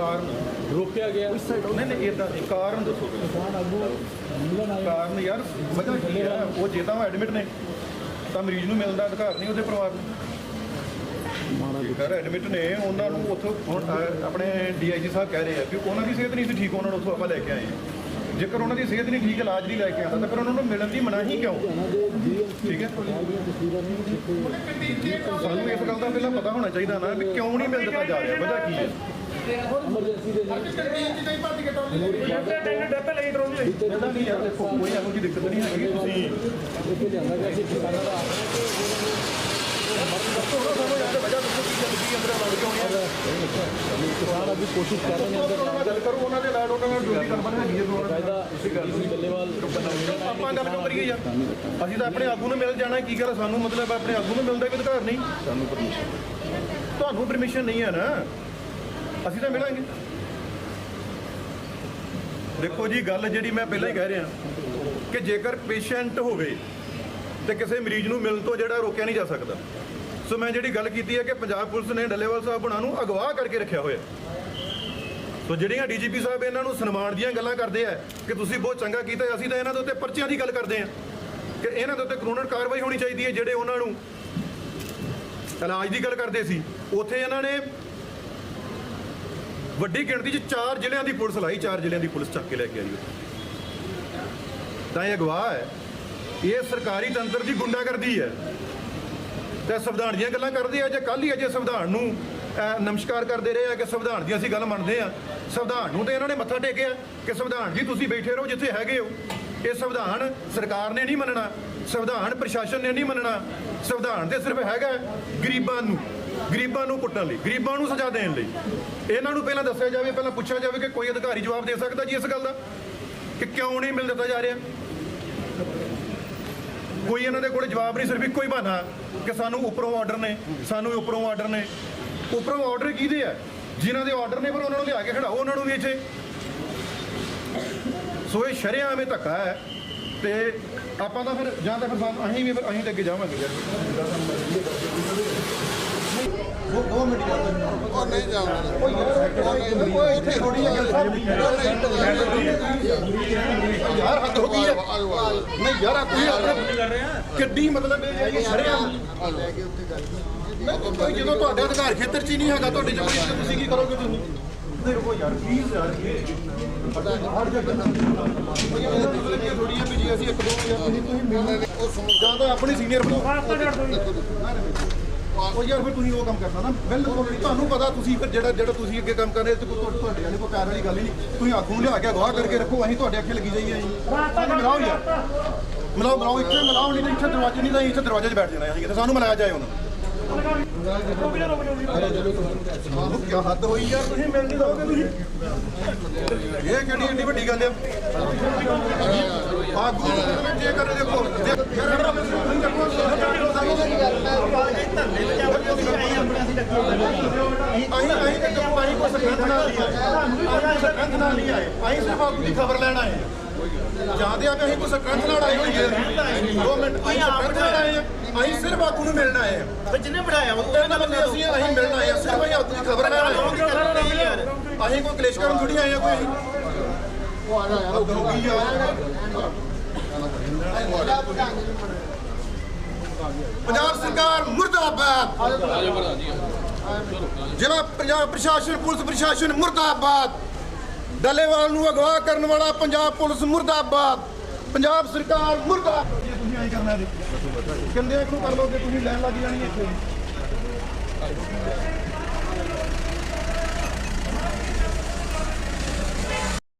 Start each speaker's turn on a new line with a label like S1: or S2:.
S1: ਕਾਰਨ
S2: ਰੋਕਿਆ ਗਿਆ।
S1: ਇਸ ਸਾਈਡ ਉਹਨੇ ਨੇ ਇਦਾਂ ਕਾਰਨ ਦੱਸੋ ਕਾਰਨ ਯਾਰ ਵਜ੍ਹਾ ਕੀ ਹੈ ਉਹ ਜੇ ਤਾਂ ਐਡਮਿਟ ਨੇ ਤਾਂ ਮਰੀਜ਼ ਨੂੰ ਮਿਲਣ ਦਾ ਅਧਿਕਾਰ ਨਹੀਂ ਉਹਦੇ ਪਰਿਵਾਰ ਨੂੰ। ਜੇਕਰ ਐਡਮਿਟ ਨੇ ਉਹਨਾਂ ਨੂੰ ਉੱਥੋਂ ਹੁਣ, ਆਪਣੇ ਡੀਆਈਜੀ ਸਾਹਿਬ ਕਹਿ ਰਹੇ ਆ ਕਿ ਉਹਨਾਂ ਦੀ ਸਿਹਤ ਨਹੀਂ ਸੀ ਠੀਕ ਉਹਨਾਂ ਨੂੰ ਉੱਥੋਂ ਆਪਾਂ ਲੈ ਕੇ ਆਏ ਹਾਂ। ਜੇਕਰ ਉਹਨਾਂ ਦੀ ਸਿਹਤ ਨਹੀਂ ਠੀਕ ਇਲਾਜ ਨਹੀਂ ਲੈ ਕੇ ਆਉਂਦਾ ਤਾਂ ਫਿਰ ਉਹਨਾਂ ਨੂੰ ਮਿਲਣ ਦੀ ਮਨਾਹੀ ਕਿਉਂ? ਠੀਕ ਹੈ? ਸਾਨੂੰ ਇਸ ਗੱਲ ਦਾ ਪਹਿਲਾਂ ਪਤਾ ਹੋਣਾ ਚਾਹੀਦਾ ਨਾ ਵੀ ਕਿਉਂ ਨਹੀਂ ਮਿਲ ਦਿੱਤਾ ਜਾ ਰਿਹਾ ਵਜ੍ਹਾ ਕੀ ਹੈ?
S2: ਐਮਰਜੈਂਸੀ ਦੇ
S1: ਇਹਦਾ ਨਹੀਂ ਯਾਰ ਦੇਖੋ ਕੋਈ ਇਹੋ ਜਿਹੀ ਦਿੱਕਤ ਨਹੀਂ ਹੈਗੀ ਤੁਸੀਂ
S2: ਰੋਕੇ ਲਿਆਂਦਾ ਗਿਆ ਸੀ ਕਿਸਾਨਾਂ ਦਾ ਕਿਸਾਨ ਆਗੂ ਕੋਸ਼ਿਸ਼ ਕਰ ਰਹੇ ਨੇ ਅੰਦਰ
S1: ਉਹਨਾਂ ਨਾਲ ਗੱਲ ਕਰੋ ਉਹਨਾਂ ਦੇ ਨਾਲ ਉਹਨਾਂ ਨਾਲ ਡਿਊਟੀ ਕਰਨ ਹੈਗੀ ਹੈ ਉਹਨਾਂ
S2: ਕਾਇਦਾ ਡੀਸੀ ਬੱਲੇਵਾਲ
S1: ਆਪਾਂ ਗੱਲ ਕਿਉਂ ਕਰੀਏ ਯਾਰ? ਅਸੀਂ ਤਾਂ ਆਪਣੇ ਆਗੂ ਨੂੰ ਮਿਲ ਜਾਣਾ ਕੀ ਗੱਲ ਸਾਨੂੰ ਮਤਲਬ ਆਪਣੇ ਆਗੂ ਨੂੰ ਮਿਲਦਾ ਕੋਈ ਅਧਿਕਾਰ ਨਹੀਂ? ਸਾਨੂੰ ਪਰਮਿਸ਼ਨ ਤੁਹਾਨੂੰ ਪਰਮਿਸ਼ਨ ਨਹੀਂ ਹੈ ਨਾ? ਅਸੀਂ ਤਾਂ ਮਿਲਾਂਗੇ। ਦੇਖੋ ਜੀ, ਗੱਲ ਜਿਹੜੀ ਮੈਂ ਪਹਿਲਾਂ ਹੀ ਕਹਿ ਰਿਹਾ ਕਿ ਜੇਕਰ ਪੇਸ਼ੈਂਟ ਹੋਵੇ ਤੇ ਕਿਸੇ ਮਰੀਜ਼ ਨੂੰ ਮਿਲਣ ਤੋਂ ਜਿਹੜਾ ਰੋਕਿਆ ਨਹੀਂ ਜਾ ਸਕਦਾ। ਸੋ ਮੈਂ ਜਿਹੜੀ ਗੱਲ ਕੀਤੀ ਹੈ ਕਿ ਪੰਜਾਬ ਪੁਲਿਸ ਨੇ ਡੱਲੇਵਾਲ ਸਾਹਿਬ ਉਹਨਾਂ ਨੂੰ ਅਗਵਾ ਕਰਕੇ ਰੱਖਿਆ ਹੋਇਆ। ਸੋ ਜਿਹੜੀਆਂ ਡੀਜੀਪੀ ਸਾਹਿਬ ਇਹਨਾਂ ਨੂੰ ਸਨਮਾਨ ਦੀਆਂ ਗੱਲਾਂ ਕਰਦੇ ਆ ਕਿ ਤੁਸੀਂ ਬਹੁਤ ਚੰਗਾ ਕੀਤਾ ਅਸੀਂ ਤਾਂ ਇਹਨਾਂ ਦੇ ਉੱਤੇ ਪਰਚਿਆਂ ਦੀ ਗੱਲ ਕਰਦੇ ਆ ਕਿ ਇਹਨਾਂ ਦੇ ਉੱਤੇ ਕਾਨੂੰਨ ਕਾਰਵਾਈ ਹੋਣੀ ਚਾਹੀਦੀ ਹੈ ਜਿਹੜੇ ਉਹਨਾਂ ਨੂੰ ਇਲਾਜ ਦੀ ਗੱਲ ਕਰਦੇ ਸੀ। ਉੱਥੇ ਇਹਨਾਂ ਨੇ ਵੱਡੀ ਗਿਣਤੀ 'ਚ ਚਾਰ ਜ਼ਿਲ੍ਹਿਆਂ ਦੀ ਪੁਲਿਸ ਲਾਈ, ਚਾਰ ਜ਼ਿਲ੍ਹਿਆਂ ਦੀ ਪੁਲਿਸ ਚੱਕ ਕੇ ਲੈ ਕੇ ਆਈ ਤਾਂ ਇਹ ਅਗਵਾ ਹੈ, ਇਹ ਸਰਕਾਰੀ ਤੰਤਰ ਦੀ ਗੁੰਡਾਗਰਦੀ ਹੈ। ਤੇ ਸੰਵਿਧਾਨ ਦੀਆਂ ਗੱਲਾਂ ਕਰਦੇ ਆ, ਜੇ ਕੱਲ ਹੀ ਅਜੇ ਸੰਵਿਧਾਨ ਨੂੰ ਨਮਸਕਾਰ ਕਰਦੇ ਰਹੇ ਆ ਕਿ ਸੰਵਿਧਾਨ ਦੀ ਅਸੀਂ ਗੱਲ ਮੰਨਦੇ ਆ। ਸੰਵਿਧਾਨ ਨੂੰ ਤੇ ਇਹਨਾਂ ਨੇ ਮੱਥਾ ਟੇਕਿਆ ਕਿ ਸੰਵਿਧਾਨ ਜੀ, ਤੁਸੀਂ ਬੈਠੇ ਰਹੋ ਜਿੱਥੇ ਹੈਗੇ ਹੋ। ਇਹ ਸੰਵਿਧਾਨ ਸਰਕਾਰ ਨੇ ਨਹੀਂ ਮੰਨਣਾ, ਸੰਵਿਧਾਨ ਪ੍ਰਸ਼ਾਸਨ ਨੇ ਨਹੀਂ ਮੰਨਣਾ। ਸੰਵਿਧਾਨ ਤੇ ਸਿਰਫ ਹੈਗਾ ਗਰੀਬਾਂ ਨੂੰ। ਗਰੀਬਾਂ ਨੂੰ ਕੁੱਟਣ ਲਈ, ਗਰੀਬਾਂ ਨੂੰ ਸਜ਼ਾ ਦੇਣ ਲਈ। ਇਹਨਾਂ ਨੂੰ ਪਹਿਲਾਂ ਦੱਸਿਆ ਜਾਵੇ, ਪਹਿਲਾਂ ਪੁੱਛਿਆ ਜਾਵੇ ਕਿ ਕੋਈ ਅਧਿਕਾਰੀ ਜਵਾਬ ਦੇ ਸਕਦਾ ਜੀ ਇਸ ਗੱਲ ਦਾ? ਕਿ ਕਿਉਂ ਨਹੀਂ ਮਿਲ ਦਿੱਤਾ ਜਾ ਰਿਹਾ? ਕੋਈ ਇਹਨਾਂ ਦੇ ਕੋਲ ਜਵਾਬ ਨਹੀਂ, ਸਿਰਫ ਇੱਕੋ ਹੀ ਬਹਾਨਾ ਕਿ ਸਾਨੂੰ ਉੱਪਰੋਂ ਆਰਡਰ ਨੇ, ਸਾਨੂੰ ਉੱਪਰੋਂ ਆਰਡਰ ਨੇ। ਉੱਪਰੋਂ ਆਰਡਰ ਕਿਹਦੇ ਆ? ਜਿਨ੍ਹਾਂ ਦੇ ਆਰਡਰ ਨੇ ਪਰ ਉਹਨਾਂ ਨੂੰ ਲਿਆ ਕੇ ਖੜਾਓ, ਉਹਨਾਂ ਨੂੰ ਵੀ ਇੱਥੇ। ਸੋ ਇਹ ਸ਼ਰੇਆਮ ਇਹ ਧੱਕਾ ਹੈ ਤੇ ਆਪਾਂ ਤਾਂ ਫਿਰ ਜਾਂ ਤਾਂ ਫਿਰ ਅਸੀਂ ਵੀ ਫਿਰ ਅਸੀਂ ਤਾਂ ਅੱਗੇ ਜਾਵਾਂਗੇ। ਉਹ
S3: ਨਹੀਂ ਜਾਣਾ ਉਹ ਇੱਥੇ ਥੋੜੀ
S1: ਯਾਰ ਹੱਦ ਹੋ ਗਈ ਹੈ। ਨਹੀਂ ਯਾਰ ਆ ਤੁਸੀਂ ਆਪਣੇ ਕਿੱਡੀ ਮਤਲਬ ਇਹ ਸ਼ਰੇਆਮ ਕੋਈ ਜਦੋਂ ਤੁਹਾਡੇ ਅਧਿਕਾਰ ਖੇਤਰ 'ਚ ਹੀ ਨਹੀਂ ਹੈਗਾ ਤੁਹਾਡੀ ਜ਼ਮੀਨ ਤੇ ਤੁਸੀਂ ਕੀ ਕਰੋਗੇ ਤੁਸੀਂ? ਦੇਖੋ ਯਾਰ ਪਲੀਜ਼ ਯਾਰ ਪਤਾ ਹਰ ਜਗ੍ਹਾ ਥੋੜੀ ਹੈ ਵੀ ਜੀ ਅਸੀਂ ਇੱਕ ਦੋ ਯਾਰ ਤੁਸੀਂ ਤੁਸੀਂ ਮਿਲਣਾ
S3: ਉਹ
S1: ਜਾਂ ਤਾਂ ਆਪਣੀ ਸੀਨੀਅਰ ਬਣੋ। ਉਹ ਯਾਰ ਫਿਰ ਤੁਸੀਂ ਉਹ ਕੰਮ ਕਰਨਾ ਨਾ ਬਿਲਕੁਲ ਨਹੀਂ ਤੁਹਾਨੂੰ ਪਤਾ ਤੁਸੀਂ ਫਿਰ ਜਿਹੜਾ ਜਿਹੜਾ ਤੁਸੀਂ ਅੱਗੇ ਕੰਮ ਕਰ ਰਹੇ ਤੇ ਕੋਈ ਤੁਹਾਡੇ ਵਾਲੀ ਕੋਈ ਪਿਆਰ ਵਾਲੀ ਗੱਲ ਹੀ ਨਹੀਂ ਤੁਸੀਂ ਆਗੂ ਨੂੰ ਲਿਆ ਕੇ ਅਗਵਾਹ ਕਰਕੇ ਰੱਖੋ ਅਸੀਂ ਤੁਹਾਡੇ ਅੱਖੇ ਲੱਗੀ ਜਾਈਏ ਸਾਨੂੰ ਮਿਲਾਓ ਯਾਰ ਮਿਲਾਓ ਮਿਲਾਓ ਇੱਥੇ ਮਿਲਾਓ ਨਹੀਂ ਤਾਂ ਇੱਥੇ ਦਰਵਾਜ਼ੇ ਨਹੀਂ ਤਾਂ ਇੱਥੇ ਦਰਵਾਜ਼ੇ 'ਚ ਬੈਠ ਜਾਣਾ ਅਸੀਂ ਤੇ ਸਾਨੂੰ ਮਿਲਾਇਆ ਜਾਏ ਉਹਨਾਂ ਕੀ ਹੱਦ ਹੋਈ ਯਾਰ ਤੁਸੀਂ ਮਿਲ ਨਹੀਂ ਦੋਗੇ ਤੁਸੀਂ ਇਹ ਕਿਹੜੀ ਏਡੀ ਵੱਡੀ ਗੱਲ ਆ ਆਗੂ ਨੂੰ ਕਹਿੰਦੇ ਜੇ ਕਰ ਦੇਖੋ ਅਸੀਂ ਅਸੀਂ ਤੇ ਕੰਪਾਈ ਕੋ ਸਰਕੰਦ ਨਾਲ ਨਹੀਂ ਆਏ? ਅਸੀਂ ਸਰਕੰਦ ਨਾਲ ਨਹੀਂ ਆਏ? ਅਸੀਂ ਸਿਰਫ ਆਗੂ ਦੀ ਖਬਰ ਲੈਣ ਆਏ ਹਾਂ ਜਾਂਦੇ ਆ ਵੀ ਅਸੀਂ ਕੋ ਸਰਕੰਦ ਨਾਲ ਆਏ ਹੋਈਏ। ਦੋ ਮਿੰਟ ਅਸੀਂ ਸਰਕੰਦ ਨਾਲ ਆਏ ਆ। ਅਸੀਂ ਸਿਰਫ ਆਗੂ ਨੂੰ ਮਿਲਣ ਆਏ ਆ।
S4: ਜਿੰਨੇ ਬਣਾਇਆ ਉਹ
S1: ਇਹਨਾਂ ਬੰਦੇ ਅਸੀਂ ਅਸੀਂ ਮਿਲਣ ਆਏ ਆ। ਸਿਰਫ ਅਸੀਂ ਆਗੂ ਦੀ ਖਬਰ ਲੈਣ ਆਏ ਆ। ਅਸੀਂ ਕੋਈ ਕਲੇਸ਼ ਕਰਨ ਥੋੜੀ ਆਏ ਆ ਕੋਈ।
S3: ਉਹ ਆ ਜਾ ਯਾਰ।
S1: ਹੱਦ ਹੋ ਗਈ ਯਾਰ ਪੰਜਾਬ ਸਰਕਾਰ ਮੁਰਦਾਬਾਦ। ਜ਼ਿਲ੍ਹਾ ਪੰਜਾਬ ਪ੍ਰਸ਼ਾਸਨ, ਪੁਲਿਸ ਪ੍ਰਸ਼ਾਸਨ ਮੁਰਦਾਬਾਦ। ਡੱਲੇਵਾਲ ਨੂੰ ਅਗਵਾ ਕਰਨ ਵਾਲਾ ਪੰਜਾਬ ਪੁਲਿਸ ਮੁਰਦਾਬਾਦ। ਪੰਜਾਬ ਸਰਕਾਰ ਮੁਰਦਾਬਾਦ। ਜੇ ਤੁਸੀਂ ਐਂ ਕਰਨਾ ਦੇ ਕਿੰਦੇ ਨੂੰ ਕਰ ਲੋਗੇ ਤੁਸੀਂ ਲੈਣ ਲੱਗ ਜਾਣੀ ਇੱਥੇ